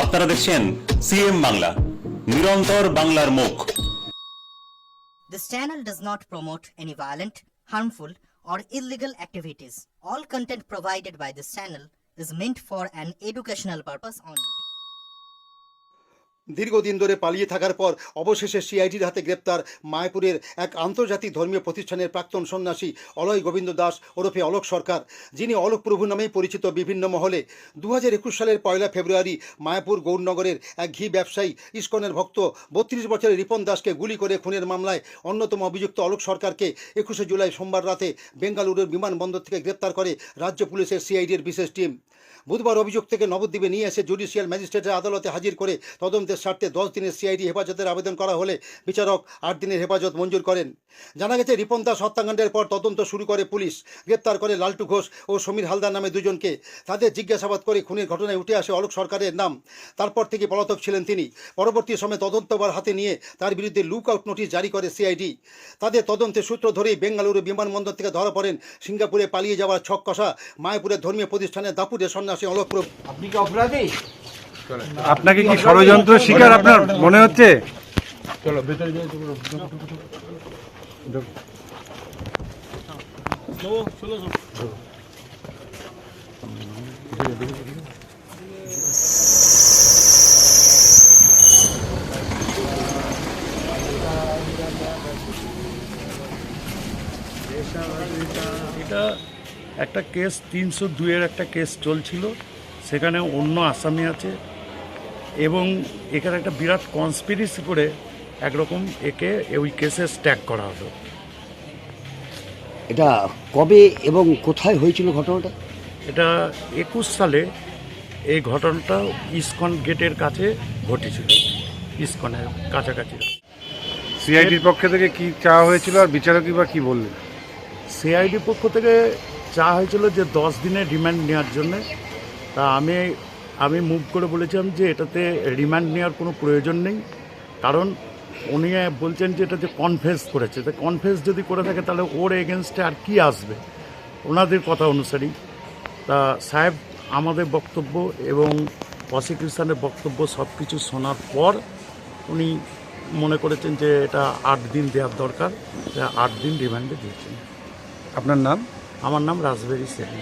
আপনারা দেখছেন সিএম বাংলা নিরন্তর বাংলার মুখ This channel does not promote any violent, harmful, or illegal activities. All content provided by this channel is meant for an educational purpose only. দীর্ঘদিন ধরে পালিয়ে থাকার পর অবশেষে সিআইডির হাতে গ্রেপ্তার মায়াপুরের এক আন্তর্জাতিক ধর্মীয় প্রতিষ্ঠানের প্রাক্তন সন্ন্যাসী অলয় গোবিন্দ দাস ওরফে অলোক সরকার, যিনি অলোক প্রভু নামেই পরিচিত বিভিন্ন মহলে। দু একুশ সালের পয়লা ফেব্রুয়ারি মায়াপুর গৌরনগরের এক ঘি ব্যবসায়ী ইস্কনের ভক্ত বত্রিশ বছরের রিপন দাসকে গুলি করে খুনের মামলায় অন্যতম অভিযুক্ত অলোক সরকারকে একুশে জুলাই সোমবার রাতে বেঙ্গালুরুর বিমানবন্দর থেকে গ্রেপ্তার করে রাজ্য পুলিশের সিআইডির বিশেষ টিম। বুধবার অভিযোগ থেকে নবদ্বীপে নিয়ে এসে জুডিশিয়াল ম্যাজিস্ট্রেটের আদালতে হাজির করে তদন্তের স্বার্থে দশ দিনের সিআইডি হেফাজতের আবেদন করা হলে বিচারক আট দিনের হেফাজত মঞ্জুর করেন। জানা গেছে, রিপন দাস হত্যাকাণ্ডের পর তদন্ত শুরু করে পুলিশ। গ্রেপ্তার করে লালটু ঘোষ ও সমীর হালদার নামে দুজনকে। তাদের জিজ্ঞাসাবাদ করে খুনের ঘটনায় উঠে আসে অলোক সরকারের নাম। তারপর থেকে পলাতক ছিলেন তিনি। পরবর্তী সময়ে তদন্তবার হাতে নিয়ে তার বিরুদ্ধে লুক আউট নোটিশ জারি করে সিআইডি তাদের তদন্তের সূত্র ধরেই বেঙ্গালুরু বিমানবন্দর থেকে ধরা পড়েন। সিঙ্গাপুরে পালিয়ে যাওয়ার ছক কষা মায়াপুরের ধর্মীয় প্রতিষ্ঠানের দাপুরের সন্ন্যাসী অলোক আপনি কি অপরাধী? আপনাকে কি ষড়যন্ত্র শিকার আপনার মনে হচ্ছে? চলো ভেতরে এটা একটা কেস তিনশো দুইয়ের একটা কেস চলছিল। সেখানে অন্য আসামি আছে। এবং এখানে একটা বিরাট কনস্পিরেসি করে একরকম একে ওই কেসে স্ট্যাক করা হলো। এটা কবে এবং কোথায় হয়েছিল ঘটনাটা? এটা একুশ সালে এই ঘটনাটা ইসকন গেটের কাছে ঘটেছিল। ইসকনের কাছাকাছি। সিআইডির পক্ষ থেকে কি চাওয়া হয়েছিল আর বিচারকই বা কি বললেন? সিআইডি পক্ষ থেকে চা হয়েছিল যে দশ দিনের রিমান্ড নেওয়ার জন্য। তা আমি আমি মুভ করে বলেছিলাম যে এটাতে রিমান্ড নেওয়ার কোনো প্রয়োজন নেই। কারণ উনি বলছেন যে এটাতে কনফেস করেছে। তো কনফেস যদি করে থাকে তাহলে ওর এগেনস্টে আর কি আসবে? ওনাদের কথা অনুসারেই। তা সাহেব আমাদের বক্তব্য এবং প্রসিকিউশনের বক্তব্য সব কিছু শোনার পর উনি মনে করেছেন যে এটা আট দিন দেওয়ার দরকার। আট দিন রিমান্ডে দিয়েছেন। আপনার নাম? আমার নাম রাজবেরি সেন।